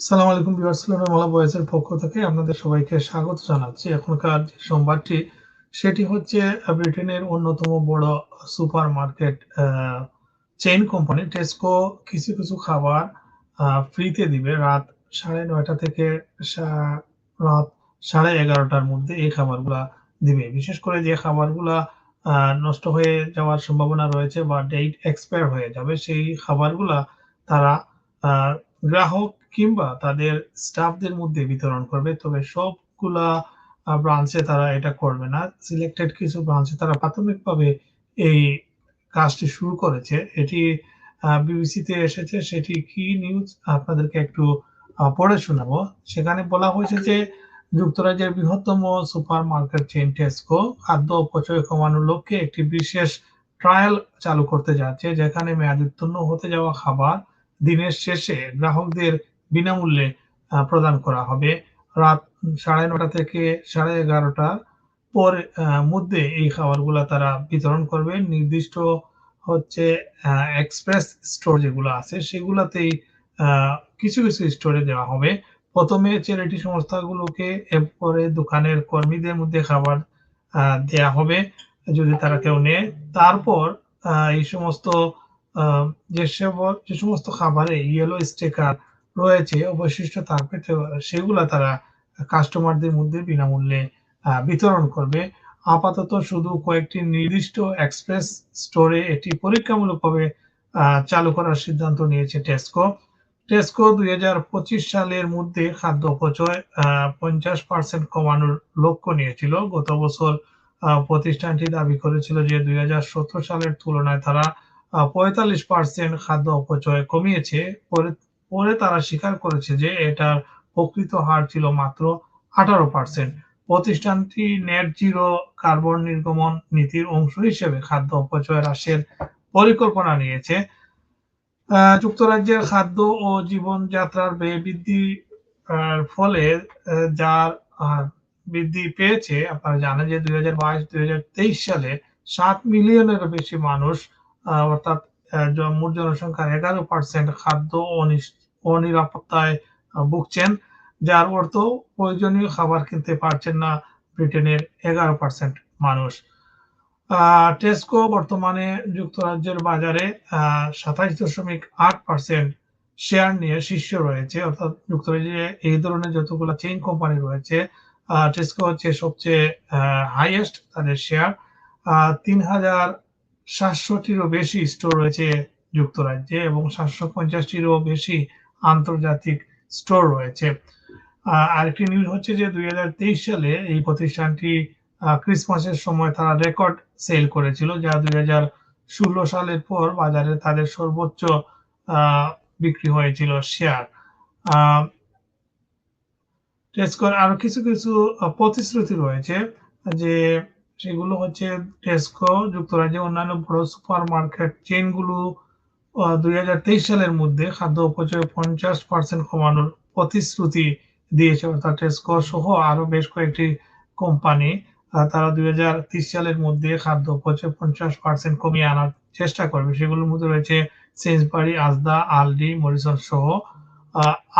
সালাম আলাইকুম বিভার্সেলোনা মালা বয়েসের পক্ষ থেকে আপনাদের সবাইকে স্বাগত জানাচ্ছি। এখনকার যে সোমবারটি সেটি হচ্ছে ব্রিটেনের অন্যতম বড় supermarket chain company Tesco কিছু কিছু খাবার ফ্রিতে দিবে রাত সাড়ে নয়টা থেকে রাত সাড়ে এগারোটার মধ্যে এই খাবারগুলা দিবে। বিশেষ করে যে খাবারগুলা নষ্ট হয়ে যাওয়ার সম্ভাবনা রয়েছে বা ডেট এক্সপায়ার হয়ে যাবে, সেই খাবারগুলা তারা গ্রাহক কিংবা তাদের স্টাফদের মধ্যে বিতরণ করবে, তবে সবগুলা ব্রাঞ্চে তারা এটা করবে না। সিলেক্টেড কিছু ব্রাঞ্চে তারা প্রাথমিকভাবে এই কাজটি শুরু করেছে। এটি বিবিসিতে এসেছে। সেটি কি নিউজ আপনাদেরকে একটু পড়ে শোনাবো। সেখানে বলা হয়েছে যে, যুক্তরাজ্যের বৃহত্তম সুপার মার্কেট চেইন টেস্কো খাদ্য অপচয় কমানোর লক্ষ্যে একটি বিশেষ ট্রায়াল চালু করতে যাচ্ছে, যেখানে মেয়াদোত্তীর্ণ হতে যাওয়া খাবার দিনের শেষে গ্রাহকদের বিনামূল্যে প্রদান করা হবে। রাত সাড়ে নটা থেকে সাড়ে এগারোটা পর মধ্যে এই খাবারগুলো তারা বিতরণ করবে। নির্দিষ্ট হচ্ছে এক্সপ্রেস স্টোর যেগুলো আছে, সেগুলাতেই কিছু কিছু স্টোরে দেওয়া হবে। প্রথমে চ্যারিটি সংস্থাগুলোকে এরপরে দোকানের কর্মীদের মধ্যে খাবার দেয়া হবে যদি তারা কেউ নেয়। তারপর এই সমস্ত যে যে সমস্ত খাবারে ইয়েলো স্টিকার রয়েছে, অবশিষ্ট থাকবে সেগুলা তারা কাস্টমারদের মধ্যে বিনামূল্যে বিতরণ করবে। আপাতত শুধু কয়েকটি নির্দিষ্ট এক্সপ্রেস স্টোরে এটি পরীক্ষামূলকভাবে চালু করার সিদ্ধান্ত নিয়েছে টেস্কো টেস্কো দুই সালের মধ্যে খাদ্য অপচয় পঞ্চাশ পার্সেন্ট কমানোর লক্ষ্য নিয়েছিল। গত বছর প্রতিষ্ঠানটি দাবি করেছিল যে দুই হাজার সতেরো সালের তুলনায় তারা পঁয়তাল্লিশ পার্সেন্ট খাদ্য অপচয় কমিয়েছে। পরে তারা স্বীকার করেছে যে এটার প্রকৃত হার ছিল মাত্র আঠারো পার্সেন্ট প্রতিষ্ঠানটি নেট জিরো কার্বন নির্গমন নীতির অংশ হিসেবে খাদ্য অপচয় হ্রাসের পরিকল্পনা নিয়েছে। যুক্তরাজ্যের খাদ্য ও জীবনযাত্রার ব্যয় বৃদ্ধি ফলে যার বৃদ্ধি পেয়েছে, আপনারা জানেন যে দুই হাজার বাইশ, দুই হাজার তেইশ সালে সাত মিলিয়নের বেশি মানুষ অর্থাৎ মোট জনসংখ্যার এগারো পার্সেন্ট খাদ্য অনিরাপত্তায় ভুগছেন, যার অর্থ প্রয়োজনীয় খাবার কিনতে পারছেন না ব্রিটেনের এগারো পার্সেন্ট মানুষ। টেস্কো বর্তমানে যুক্তরাজ্যের বাজারে সাতাইশ দশমিক আট পার্সেন্ট শেয়ার নিয়ে শীর্ষ রয়েছে। অর্থাৎ যুক্তরাজ্যে এই ধরনের যতগুলো চেইন কোম্পানি রয়েছে টেস্কো হচ্ছে সবচেয়ে হাইয়েস্ট তাদের শেয়ার তিন হাজার সাতশোটিরও বেশি স্টোর রয়েছে যুক্তরাজ্যে এবং সাতশো পঞ্চাশটিরও বেশি আন্তর্জাতিক স্টোর রয়েছে। আরেকটি নিউজ হচ্ছে যে দুই সালে এই প্রতিষ্ঠানটি ক্রিসমাসের সময় তারা রেকর্ড সেল করেছিল, যা দুই ষোলো সালের পর বাজারে তাদের সর্বোচ্চ বিক্রি হয়েছিল শেয়ার টেস্কোর আরও কিছু কিছু প্রতিশ্রুতি রয়েছে, যে সেগুলো হচ্ছে টেস্কো যুক্তরাজ্যে অন্যান্য বড় সুপার মার্কেট চেইনগুলো দুই হাজার তেইশ সালের মধ্যে খাদ্য অপচয় পঞ্চাশ পার্সেন্ট কমানোর প্রতিশ্রুতি দিয়েছে। অর্থাৎ টেস্কো সহ আরও বেশ কয়েকটি কোম্পানি তারা দুই সালের মধ্যে খাদ্য অপচয় পঞ্চাশ পার্সেন্ট কমিয়ে আনার চেষ্টা করবে। সেগুলোর মধ্যে রয়েছে সেন্সবাড়ি আজদা আলডি মরিসন সহ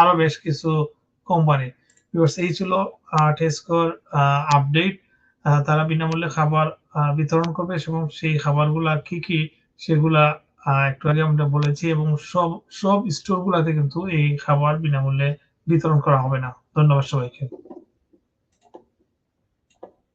আরও বেশ কিছু কোম্পানি এই ছিল টেস্কোর আপডেট তারা বিনামূল্যে খাবার বিতরণ করবে এবং সেই খাবারগুলা কি কি সেগুলা একটু আগে আমরা বলেছি এবং সব সব স্টোর গুলাতে কিন্তু এই খাবার বিনামূল্যে বিতরণ করা হবে না। ধন্যবাদ সবাইকে।